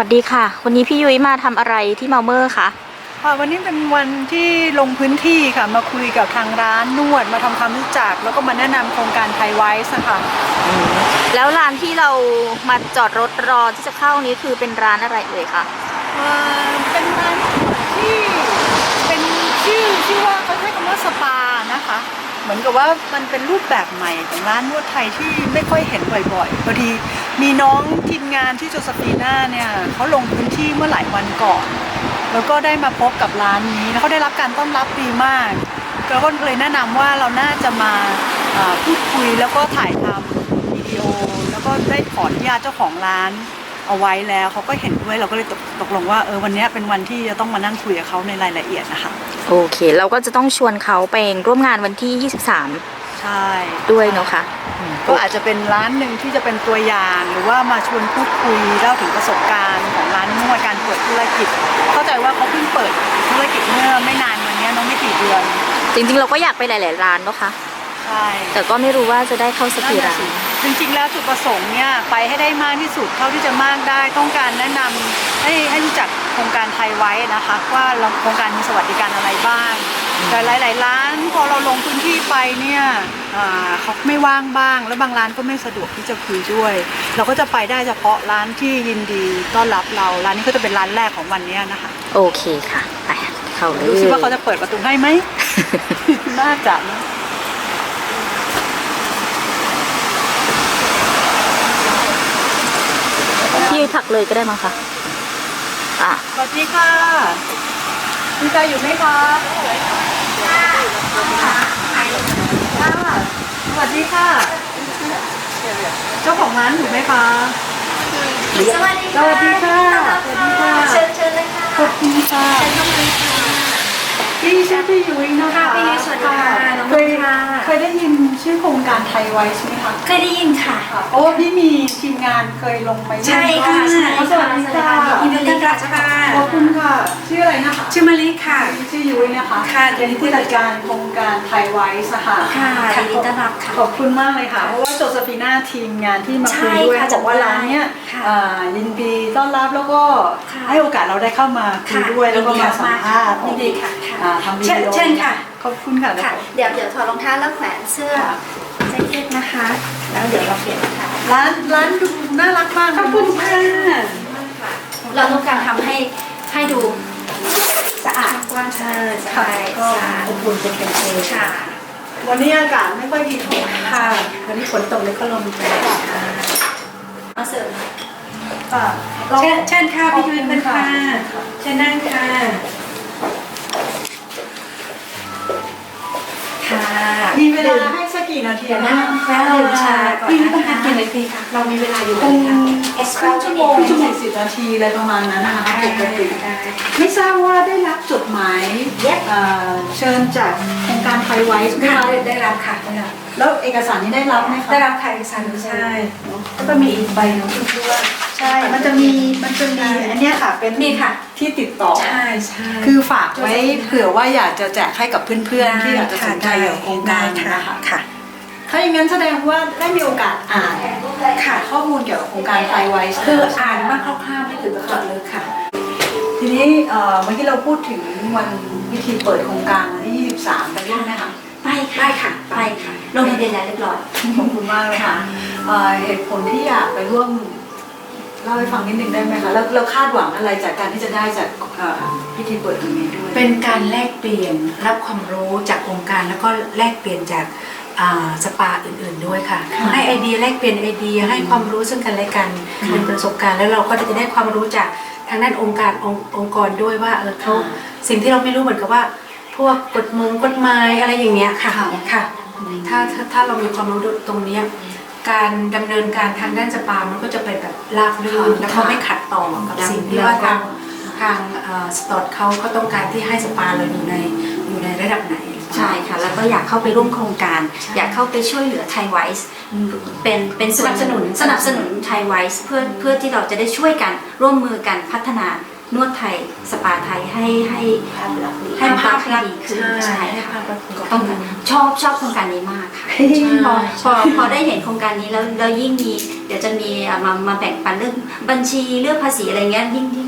สวัสดีค่ะ วันนี้พี่ยุ้ยมาทำอะไรที่เมาเมอร์คะค่ะวันนี้เป็นวันที่ลงพื้นที่ค่ะมาคุยกับทางร้านนวดมาทำความรู้จัก แล้วก็มาแนะนำโครงการไทยไวส์ค่ะแล้วร้านที่เรามาจอดรถรอที่จะเข้านี้คือเป็นร้านอะไรเอ่ยคะเอ่อเป็นร้านที่เป็นชื่อที่ว่าเขาใช้คำว่าสปานะคะ เหมือนกับว่ามันเป็นรูปแบบใหม่ของร้านนวดไทยที่ไม่ค่อยเห็นบ่อยๆพอดีมีน้องทีมงานที่โจสปีน่าเนี่ยเขาลงพื้นที่เมื่อหลายวันก่อน แล้วก็ได้มาพบกับร้านนี้แล้วเขาได้รับการต้อนรับดีมากแล้วก็เลยแนะนำว่าเราน่าจะมาอ่าพูดคุยแล้วก็ถ่ายทำวิดีโอ แล้วก็ได้ขออนุญาตเจ้าของร้าน เอาไว้แล้วเขาก็เห็นด้วยเราก็เลยตกตกลงว่าเออวันนี้เป็นวันที่จะต้องมานั่งคุยกับเขาในรายละเอียดนะคะโอเค เราก็จะต้องชวนเขาไปร่วมงานวันที่ 23 ใช่ด้วยเนาะค่ะ ก็อาจจะเป็นร้านหนึ่งที่จะเป็นตัวอย่าง หรือว่ามาชวนพูดคุยเล่าถึงประสบการณ์ของร้านนวดการเปิดธุรกิจ เข้าใจว่าเขาเพิ่งเปิดธุรกิจเมื่อไม่นานวันนี้น้องไม่กี่เดือน จริงๆ เราก็อยากไปหลาย ๆ ร้านเนาะค่ะ ใช่แต่ก็ไม่รู้ว่าจะได้เข้าสักนั่นกี่น่ะร้านสิจริงๆ แล้วจุดประสงค์เนี่ยไปให้ได้มากที่สุดเท่าที่จะมากได้ต้องการแนะนำให้ให้รู้จักโครงการไทยไว้นะคะว่าเราโครงการมีสวัสดิการอะไรบ้าง แต่หลายๆร้านพอเราลงพื้นที่ไปเนี่ยอ่าเขาไม่ว่างบ้าง แล้วบางร้านก็ไม่สะดวกที่จะคุยด้วย เราก็จะไปได้เฉพาะร้านที่ยินดีต้อนรับเราร้านนี้ก็จะเป็นร้านแรกของวันเนี้ยนะคะ โอเคค่ะ ไปเข้าเลยดูซิว่าเขาจะเปิดประตูให้ไหม น่าจะนะ พี่ยุ้ยผลักเลยก็ได้มั้งคะอะสวัสดีค่ะคุณใจอยู่ไหมคะค่ะสวัสดีค่ะ เจ้าของร้านอยู่ไหมคะสวัสดีสวัสดีค่ะสวัสดีค่ะเชิญเชิญเลยค่ะขอบคุณค่ะ พี่ชื่อพี่ยุ้ยนะคะค่ะพี่ยุ้ยสวัสดีค่ะน้องเคยค่ะ เคยได้ยินชื่อโครงการไทยไว้ใช่ไหมคะเคยได้ยินค่ะ ค่ะโอ้พี่มีทีมงานเคยลงไปใช่ค่ะด้วยใช่อ๋อสวัสดีค่ะอินเดียค่ะค่ะ นะคะชื่อมาลิค่ะ ชื่อยุ้ยนะคะค่ะเป็นผู้จัดการโครงการไทยไว้สหค่ะยินดีต้อนรับค่ะ ขอบคุณมากเลยค่ะ เพราะว่าโจซฟีน่าทีมงานที่มาใช่คุยด้วยค่ะบอกว่าร้านเนี้ยค่ะอ่ายินดีต้อนรับแล้วก็ค่ะให้โอกาสเราได้เข้ามาคุยด้วยแล้วก็มาสัมภาษณ์ยินดีค่ะค่ะอ่าทำวิเชิดีญโอเชิญค่ะ ขอบคุณค่ะค่ะ เดี๋ยวเดี๋ยวถอดรองเท้าแล้วแขวนเสื้อแจ็คเก็ตนะคะ แล้วเดี๋ยวเราเปลี่ยนค่ะร้านร้านดูน่ารักมากขอบคุณค่ะเราต้องการทำให้ให้ดูสะอาดกว้างใช่ใช่ก็สะอาดอบอุ่นเป็นกันเองค่ะ วันนี้อากาศไม่ค่อยดีเท่าไหร่นะค่ะ วันนี้ฝนตกเลยก็ลมแรงมาเสิร์ฟค่ะเชิญเชิญค่ะพี่ยุ้ยเชิญค่ะเชิญนั่งค่ะค่ะมีเวลาให้สั กกี่นาทีเดี๋ยวนะนั่งแล้วดื่มชาก่อนพี่ต้องการกินอะไรฟรีค่ะ เรามีเวลาอยู่คงค่ะเอสคเปรรึ่สงโซ่ชั่วโมงชั่วโมงสิบนาทีอะไรประมาณนั้นนะคะปกติได้ไม่ทราบว่าได้รับจดหมายเอ่อเชิญจากโครงการไทยไว้ใช่ไหมค่ะคะได้รับค่ะได้รับแล้วเอกสารนี้ได้รับไหมคะได้รับค่ะเอกสารใช่แล้วก็มีอีกใบหนึงที่ว่าใช่ มันจะมีมันจะมีอันเนี้ยค่ะเป็นนี่ค่ะที่ติดต่อใช่ใช่คือฝากไว้เผื่อว่าอยากจะแจกให้กับเพื่อนๆที่อยากจะสนใจเกี่ยวกับโครงการได้นะคะค่ะ ถ้าอย่างนั้นแสดงว่าได้มีโอกาสอ่านค่ะข้อมูลเกี่ยวกับโครงการไทยไว้ใช่ไหมคืออ่านมากคร่าวๆไม่ถึงกับเจาะลึกค่ะ ทีนี้เอ่อเมื่อกี้เราพูดถึงวันวิธีเปิดโครงการวันที่ 23ไปร่วมไหมคะไปค่ะไปค่ะไปค่ะลงทะเบียนแล้วเรียบร้อยขอบคุณมากเลยค่ะเอ่อเหตุผลที่อยากไปร่วมเล่าให้ฟังนิดนึงได้ไหมคะแล้วเราคาดหวังอะไรจากการที่จะได้จากเอ่อพิธีเปิดตรงนี้ด้วย เป็นการแลกเปลี่ยนรับความรู้จากองค์การแล้วก็แลกเปลี่ยนจากอ่า สปาอื่นๆด้วยค่ะค่ะ ให้ไอเดียแลกเปลี่ยนไอเดียให้ความรู้ซึ่งกันและกันเป็นประสบการณ์แล้วเราก็จะได้ความรู้จากทางด้านองค์การองค์องค์กรด้วยว่าเออเขาสิ่งที่เราไม่รู้เหมือนกับว่า พวกกฎมงกฎหมายอะไรอย่างเงี้ยค่ะค่ะ ถ้าถ้าถ้าเรามีความรู้ตรงเนี้ยการดำเนินการทางด้านสปา มันก็จะไปแบบราบรื่นแล้วก็ไม่ขัดต่อกับสิ่งที่ว่าทางทางสตอร์ทเขาก็ต้องการที่ให้สปาเราอยู่ในอยู่ในระดับไหน ใช่ค่ะ แล้วก็อยากเข้าไปร่วมโครงการ อยากเข้าไปช่วยเหลือไทยไวส์เป็นเป็นสนับสนุนสนับสนุนไทยไวส์เพื่อเพื่อที่เราจะได้ช่วยกันร่วมมือกันพัฒนานวดไทยสปาไทยให้ให้ให้ภาพที่ดีขึ้นใช่ใช่ให้ค่ะภาพลักษณ์ดีต้องชอบชอบโครงการนี้มากค่ะพอพอพอได้เห็นโครงการนี้แล้วแล้วยิ่งมี เดี๋ยวจะมีอะมามาแบ่งปันเรื่องบัญชีเรื่องภาษีอะไรเงี้ยยิ่งยิ่ง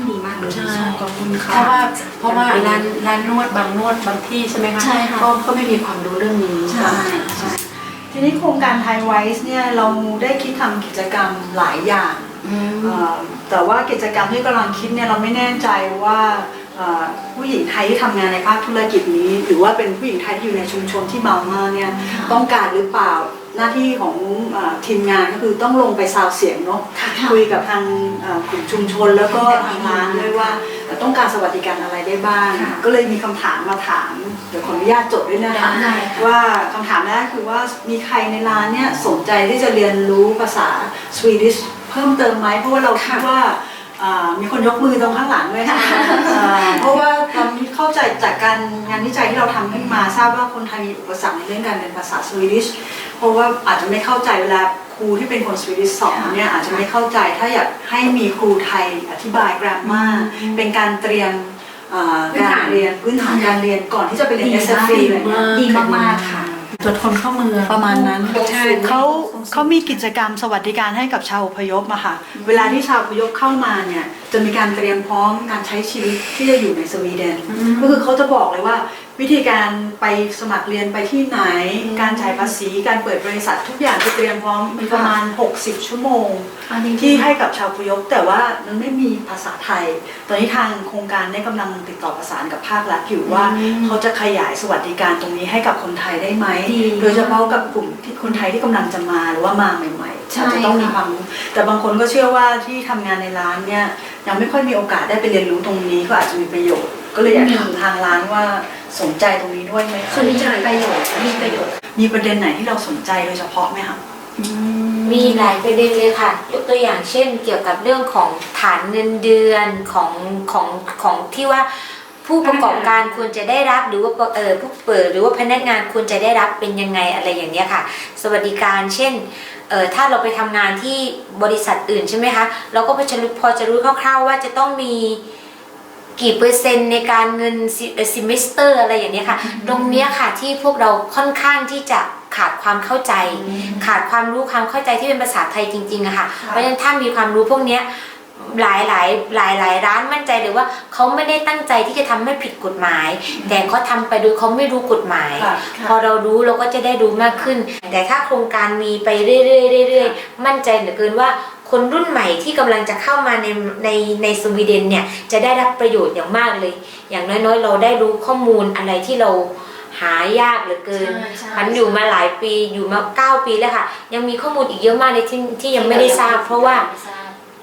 ดีมากเลย ใช่ขอบคุณเพค่ะราะว่าเพราะว่าร้านร้านนวดบางนวดบางที่ใช่ไหมคะใช่ค่ะก็ก็ไม่มีความรู้เรื่องนี้ใช่ใช่ทีนี้โครงการไทยไวส์เนี่ยเราได้คิดทำกิจกรรมหลายอย่างอืมเอ่อแต่ว่ากิจกรรมที่กำลังคิดเนี่ยเราไม่แน่ใจว่าเอ่อ ผู้หญิงไทยที่ทำงานในภาคธุรกิจนี้ หรือว่าเป็นผู้หญิงไทยที่อยู่ในชุมชนที่เบามากเนี่ยต้องการหรือเปล่าหน้าที่ของเอ่อทีมงานก็คือต้องลงไปซาวเสียงเนาะคุยกับทางเอ่อกลุ่มชุมชนแล้วก็ทางร้านด้วยว่าต้องการสวัสดิการอะไรได้บ้างค่ะก็เลยมีคำถามมาถามเดี๋ยวขออนุญาตจดด้วยนะคะได้ค่ะว่าคำถามแรกคือว่ามีใครในร้านเนี่ยสนใจที่จะเรียนรู้ภาษาสวีดิชเพิ่มเติมไหมเพราะว่าเราคิดว่าอ่า มีคนยกมือตรงข้างหลังด้วยค่ะอ่าเพราะว่าเราเข้าใจจากการงานวิจัยที่เราทำขึ้นมาทราบว่าคนไทยมีอุปสรรคในเรื่องการเรียนภาษาสวีดิชเพราะว่าอาจจะไม่เข้าใจเวลาครูที่เป็นคนสวีดิชสอนเนี่ยอาจจะไม่เข้าใจถ้าอยากให้มีครูไทยอธิบายกราฟมาเป็นการเตรียมอ่าการเรียนพื้นฐานการเรียนก่อนที่จะไปเรียนดีมาก SFC เลยนะดีมากๆค่ะ ตรวจคนเข้าเมืองประมาณนั้นใช่เขาเขามีกิจกรรมสวัสดิการให้กับชาวอพยพอะค่ะ เวลาที่ชาวอพยพเข้ามาเนี่ยจะมีการเตรียมพร้อมการใช้ชีวิตที่จะอยู่ในสวีเดน ก็คือเขาจะบอกเลยว่า วิธีการไปสมัครเรียนไปที่ไหน การจ่ายภาษีการเปิดบริษัททุกอย่างจะเตรียมพร้อมมีประมาณ 60 ชั่วโมง ที่ให้กับชาวอพยพแต่ว่ามันไม่มีภาษาไทย ตอนนี้ทางโครงการเนี่ยกำลังติดต่อประสานกับภาครัฐอยู่ว่า เขาจะขยายสวัสดิการตรงนี้ให้กับคนไทยได้ไหมดีโดยเฉพาะกับกลุ่มที่คนไทยที่กำลังจะมาหรือว่ามาใหม่ๆใช่อาจจะต้องมีค่ะความรู้แต่บางคนก็เชื่อว่าที่ทำงานในร้านเนี่ยยังไม่ค่อยมีโอกาสได้ไปเรียนรู้ตรงนี้ก็อาจจะมีประโยชน์ ก็เลยอยากถามทางร้านว่าสนใจตรงนี้ด้วยไหมคะส่วนนี้จะมีประโยชน์มีประโยชน์ มีประเด็นไหนที่เราสนใจโดยเฉพาะไหมคะมีหลายประเด็นเลยค่ะยกตัวอย่างเช่น เกี่ยวกับเรื่องของฐานเงินเดือนของของของที่ว่าผู้ประกอบการควรจะได้รับหรือว่าเออผู้เปิดหรือว่าพนักงานควรจะได้รับเป็นยังไงอะไรอย่างเนี้ยค่ะ สวัสดิการเช่นเออถ้าเราไปทำงานที่บริษัทอื่นใช่ไหมคะเราก็พอจะรู้พอจะรู้คร่าวๆว่าจะต้องมี กี่เปอร์เซ็นต์ในการเงินซิมิสเตอร์อะไรอย่างเนี้ยค่ะ ตรงเนี้ยค่ะที่พวกเราค่อนข้างที่จะขาดความเข้าใจ ขาดความรู้ความเข้าใจที่เป็นภาษาไทยจริงๆอะค่ะ เพราะฉะนั้นถ้ามีความรู้พวกเนี้ยหลายหลายหลายหลายร้านมั่นใจเลยว่าเขาไม่ได้ตั้งใจที่จะทำให้ผิดกฎหมาย แต่เขาทำไปโดยเขาไม่รู้กฎหมายค่ะพอเรารู้เราก็จะได้รู้มากขึ้น แต่ถ้าโครงการมีไปเรื่อยๆเรื่อยๆมั่นใจเหลือเกินว่า คนรุ่นใหม่ที่กำลังจะเข้ามาในในในสวีเดนเนี่ยจะได้รับประโยชน์อย่างมากเลย อย่างน้อยๆ เราได้รู้ข้อมูลอะไรที่เราหายากเหลือเกินพันอยู่มาหลายปีอยู่มาเก้าปีแล้วค่ะ ยังมีข้อมูลอีกเยอะมากเลยที่ที่ยังไม่ได้ทราบ เพราะว่า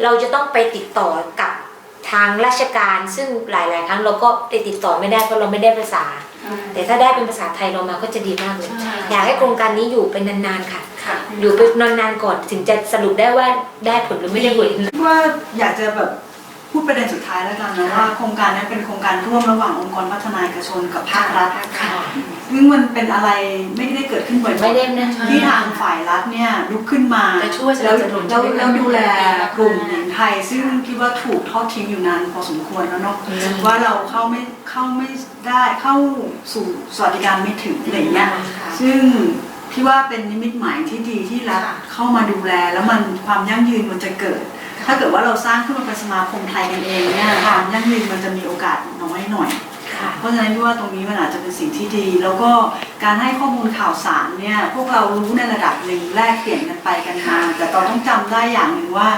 เราจะต้องไปติดต่อกับ ทางราชการซึ่งหลาย ๆ ครั้งเราก็ไปติดต่อไม่ได้เพราะเราไม่ได้ภาษา แต่ถ้าได้เป็นภาษาไทยเรามาก็จะดีมากเลยอยากให้โครงการนี้อยู่เป็นนานๆค่ะ อยู่ไปนานๆก่อนถึงจะสรุปได้ว่าได้ผลหรือไม่ได้ผลว่าอยากจะแบบ พูดประเด็นสุดท้ายแล้วกันนะว่าโครงการนี้เป็นโครงการร่วมระหว่างองค์กรพัฒนาเอกชนกับภาครัฐซึ่งมันเป็นอะไรไม่ได้เกิดขึ้นบ่อยๆไม่ได้นะที่ทางฝ่ายรัฐเนี่ยลุกขึ้นมาจะช่วยสนัแล้วบสนุนแล้วใช่ไหมคะแล้วดูแลกลุ่มหญิงไทย ซึ่งคิดว่าถูกทอดทิ้งอยู่นานพอสมควรแล้วเนาะว่าเราเข้าไม่เข้าไม่ได้เข้าสู่สวัสดิการไม่ถึงอะไรอย่างเงี้ยซึ่งพี่ว่าเป็นนิมิตหมายที่ดีที่รัฐเข้ามาดูแล แล้วมันความยั่งยืนมันจะเกิด ถ้าเกิดว่าเราสร้างขึ้นมาเป็นสมาคมไทยกันเองเนี่ยความยั่งยืนมันจะมีโอกาสน้อยหน่อยเพราะฉะนั้นพี่ว่าตรงนี้มันอาจจะเป็นสิ่งที่ดี แล้วก็การให้ข้อมูลข่าวสารเนี่ยพวกเรารู้ในระดับหนึ่งแลกเปลี่ยนกันไปกันมาแต่เราต้องจำได้อย่างหนึ่งว่า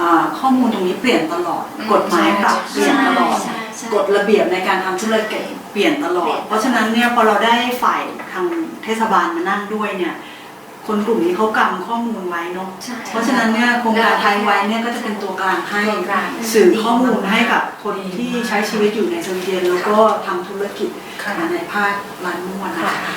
อ่าข้อมูลตรงนี้เปลี่ยนตลอด กฎหมายปรับเปลี่ยนตลอดใช่ใช่กฎระเบียบในการทำธุรกิจเปลี่ยนตลอด เพราะฉะนั้นเนี่ยพอเราได้ฝ่ายทางเทศบาลมานั่งด้วยเนี่ย คนกลุ่มนี้เขากำข้อมูลไว้เนาะใช่เพราะฉะนั้นเนี่ยโครงการไทยไว้เนี่ยก็จะเป็นตัวกลางให้ตัวกลางสื่อข้อมูลให้กับคนที่ใช้ชีวิตอยู่ในสวีเดนแล้วก็ทำธุรกิจในภาคร้านนวดนะคะ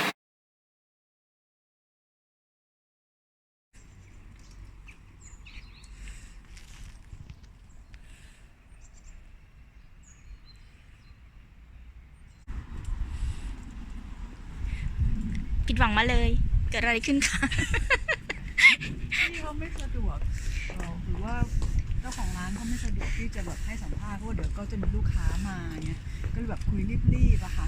ผิดหวังมาเลย เกิดอะไรขึ้นคะที่เขาไม่สะดวกหรือว่าเจ้าของร้านเขาไม่สะดวกที่จะแบบให้สัมภาษณ์เพราะว่าเดี๋ยวก็จะมีลูกค้ามาเนี่ยก็เลยแบบคุยรีบๆอะค่ะ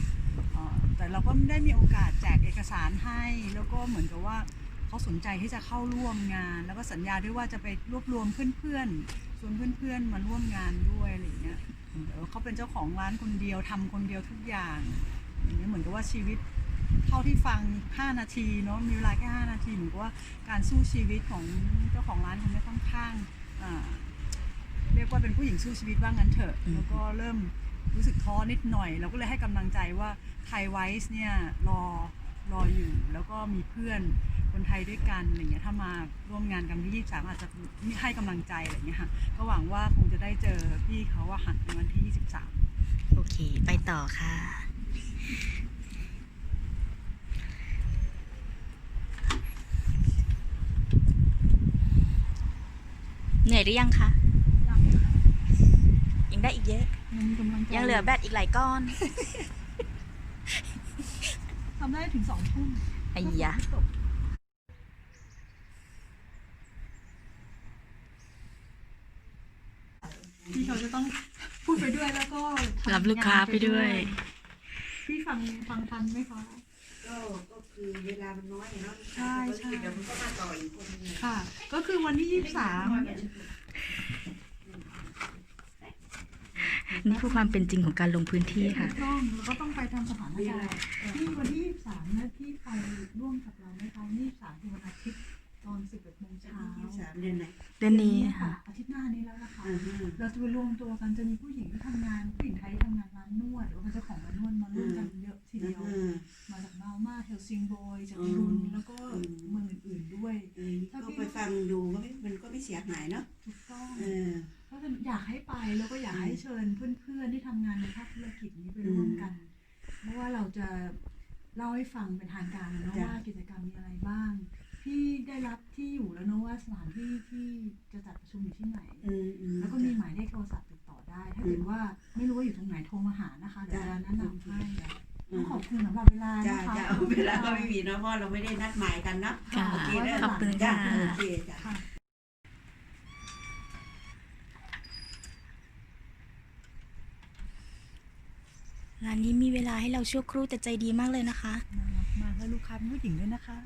อ่าแต่เราก็ได้มีโอกาสแจกเอกสารให้แล้วก็เหมือนกับว่าเขาสนใจที่จะเข้าร่วมงาน แล้วก็สัญญาด้วยว่าจะไปรวบรวมเพื่อนๆชวนเพื่อนๆมาร่วมงานด้วยอะไรอย่างเงี้ยเหมือนกับว่าเขาเป็นเจ้าของร้านคนเดียวทำคนเดียวทุกอย่างอย่างเงี้ยเหมือนกับว่าชีวิต เท่าที่ฟัง 5 นาทีเนาะมีเวลาแค่ 5 นาทีเหมือนกับว่าการสู้ชีวิตของเจ้าของร้านคนนี้ค่อนข้างอ่าเรียกว่าเป็นผู้หญิงสู้ชีวิตว่างั้นเถอะแล้วก็เริ่มรู้สึกท้อนิดหน่อย เราก็เลยให้กำลังใจว่าไทยไวส์เนี่ยรอรออยู่ แล้วก็มีเพื่อนคนไทยด้วยกันอะไรเงี้ยถ้ามาร่วมงานกันที่ 23 อาจจะให้กำลังใจอะไรเงี้ยค่ะก็หวังว่าคงจะได้เจอพี่เขาอะค่ะในวันที่ 23 โอเค ไปต่อค่ะ เหนื่ อยหรือยังคะ ยังได้อีกเยอะยังมีกำลังใจยังเหลือแบตอีกหลายก้อนทำได้ถึงสองทุ่มไอ้ยะพี่เขาจะต้องพูดไปด้วยแล้วก็ทำรับลูกค้าไปด้วย พี่ฟังฟังทันไหมคะ ก็ก็คือเวลามันน้อยอะเนาะใช่ใช่ เดี๋ยวมันก็มาต่ออีกคนนึงค่ะ ก็คือวันที่ยี่สิบสามนี่คือความเป็นจริงของการลงพื้นที่ค่ะ ต้องแล้วก็ต้องไปทำสถานการณ์ที่วันที่ยี่สิบสามนะพี่ไปร่วมกับเราไหมคะยี่สิบสามคือวันอาทิตย์ตอนสิบเอ็ดโมงเช้าที่สามเดือนไหนเดือนนี้ค่ะ อาทิตย์หน้านี้แล้วนะคะอ่าฮะเราจะไปรวมตัวกันจะมีผู้หญิงที่ทำงานผู้หญิงไทยที่ทำงานร้านนวดหรือว่าเป็นเจ้าของร้านนวดมาร่วม ซิงโบยจากอืมรุนแล้วก็อืม เมืองอื่นๆด้วย เออก็ไปฟังดูก็ไม่มันก็ไม่เสียหายเนาะถูกต้องเออ ก็จะอยากให้ไปแล้วก็อยากให้เชิญเพื่อนๆที่ทำงานในภาคธุรกิจนี้ไปร่วมกัน เพราะว่าเราจะเล่าให้ฟังเป็นทางการนะเนาะจ้ะ ว่ากิจกรรมมีอะไรบ้าง คุณสำหรับเวลาจ้านะคะ จ้าเอาเวลาก็ไม่มีเนาะเพราะเราไม่ได้นัดหมายกันเนาะค่ะโอเคเด้อขอบคุณจ้าค่ะ โอเคจ้า ค่ะ ร้านนี้มีเวลาให้เราชั่วครู่แต่ใจดีมากเลยนะคะ น่ารักมากแล้วลูกค้าเป็นผู้หญิงด้วยนะคะ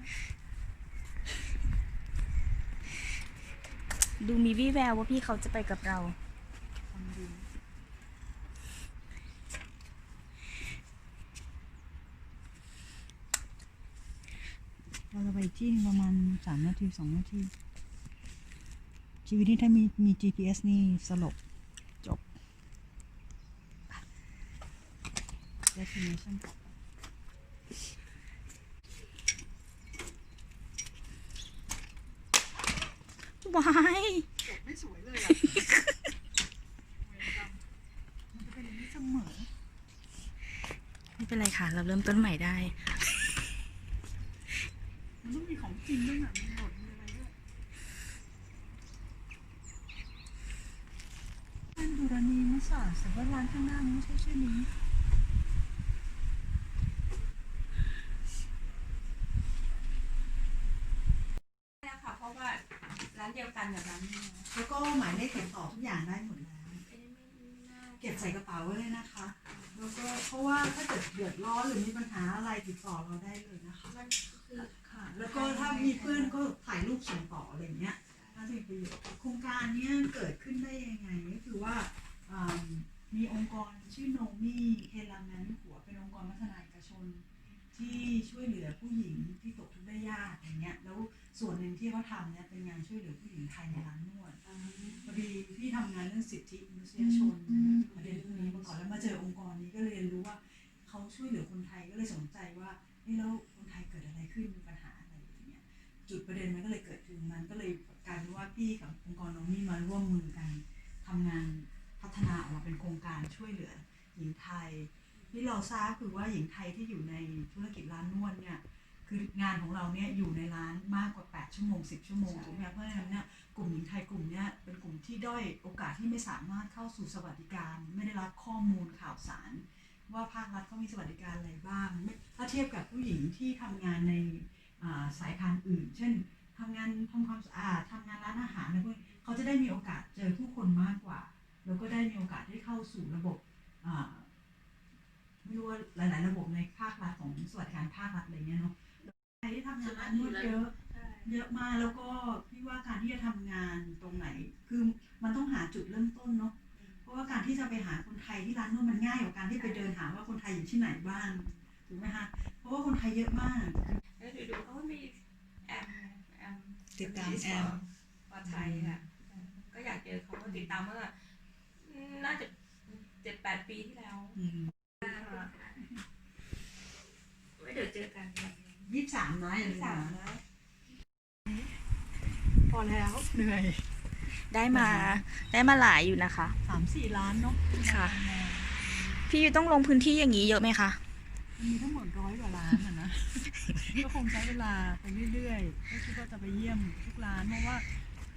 ดูมีวี่แววว่าพี่เขาจะไปกับเรา ทำดี เราจะไปที่หนึ่งประมาณสามนาทีสองนาที ชีวิตนี้ถ้ามีมี GPS นี่สลบ จบ destination วายไม่สวยเลยอะมันจะเป็นอย่างนี้เสมอไม่เป็นไรค่ะ เราเริ่มต้นใหม่ได้ มัน ต้องมีของจริงด้วยนะมีหนวดมีอะไรด้วยเป็นดูรานีมุสาแต่ว่าร้านข้างหน้าไม่ใช่ชื่อนี้ค่ะเพราะว่าร้านเดียวกันกับร้านนี้แล้วก็หมายเลขติดต่อทุกอย่างได้หมดแล้ว เก็บใส่กระเป๋าไว้เลยนะคะ แล้วก็เพราะว่าถ้าเกิดเดือดร้อนหรือมีปัญหาอะไรติดต่อเราได้เลยนะคะค่ะ แล้วก็ถ้า มีเพื่อนก็ถ่ายรูปส่งต่ออะไรอย่างเงี้ยน่าจะมีประโยชน์โครงการเนี้ยเกิดขึ้นได้ยังไงก็คือว่าอ่ามีองค์กรชื่อโนมี่เฮลันนั้นหัวเป็นองค์กรพัฒนาเอกชน ที่ช่วยเหลือผู้หญิงที่ตกทุกข์ได้ยากอย่างเงี้ยแล้วส่วนหนึ่งที่เขาทำเนี่ยเป็นงานช่วยเหลือผู้หญิงไทยในร้านนวดพอดีพี่ทำงานเรื่องสิทธิมนุษยชน จุดประเด็นมันก็เลยเกิดขึ้นมันก็เลยกลายเป็นว่าพี่กับองค์กรน้องนี่มาร่วมมือกันทำงานพัฒนาออกมาเป็นโครงการช่วยเหลือ หญิงไทยที่เราทราบคือว่าหญิงไทยที่อยู่ในธุรกิจร้านนวดเนี่ยคืองานของเราเนี่ยอยู่ในร้านมากกว่า 8 ชั่วโมง 10 ชั่วโมงถูกไหมเพราะฉะนั้นเนี่ยกลุ่มหญิงไทยกลุ่มเนี้ยเป็นกลุ่มที่ด้อยโอกาสที่ไม่สามารถเข้าสู่สวัสดิการ ไม่ได้รับข้อมูลข่าวสาร ว่าภาครัฐเขามีสวัสดิการอะไรบ้างถ้าเทียบกับผู้หญิงที่ทำงานใน สายพานอื่น เช่นทำงานทำความสะอาดทำงานร้านอาหารอะไรพวกนี้เขาจะได้มีโอกาสเจอผู้คนมากกว่า แล้วก็ได้มีโอกาสได้เข้าสู่ระบบอ่าไม่รู้ว่าหลาย ๆ ระบบในภาครัฐของสวัสดิการภาครัฐอะไรเงี้ยเนาะใครที่ทำงานร้านนวดเยอะเยอะมากแล้วก็พี่ว่าการที่จะทำงานตรงไหน คือมันต้องหาจุดเริ่มต้นเนาะเพราะว่าการที่จะไปหาคนไทยที่ร้านนวดมันง่ายกว่าการที่ไปเดินหาว่าคนไทยอยู่ที่ไหนบ้างถูกไหมคะเพราะว่าคนไทยเยอะมาก แล้วดูดูเขาก็มีแอมแอมติดตามแอมปลอดภัยค่ะ ก็อยากเจอเขาก็ติดตามเมื่ออืมน่าจะเจ็ดแปดปีที่แล้วอืมไว้เดี๋ยวเจอกันยี่สิบสามนะอย่าลืมสามนะนะพอแล้วเหนื่อย ได้มาได้มาหลายอยู่นะคะสามสี่ล้านเนาะค่ะ พี่ยุ้ยต้องลงพื้นที่อย่างนี้เยอะไหมคะมัน มีทั้งหมดร้อยกว่าร้านอะนะ ก็คงใช้เวลาไปเรื่อยๆ ก็คิดว่าจะไปเยี่ยมทุกร้านเพราะว่า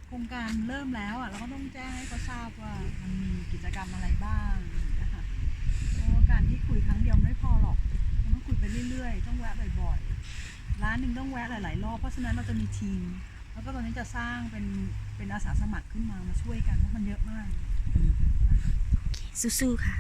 โครงการเริ่มแล้วอะเราก็ต้องแจ้งให้เขาทราบว่ามันมีกิจกรรมอะไรบ้างนะคะเพราะว่าการที่คุยครั้งเดียวไม่พอหรอกเราต้องคุยไปเรื่อยๆ ต้องแวะบ่อยๆ ร้านหนึ่งต้องแวะหลายๆรอบเพราะฉะนั้นเราจะมีทีม แล้วก็ตอนนี้จะสร้างเป็นเป็นอาสาสมัครขึ้นมามาช่วยกันเพราะมันเยอะมาก สู้ๆค่ะ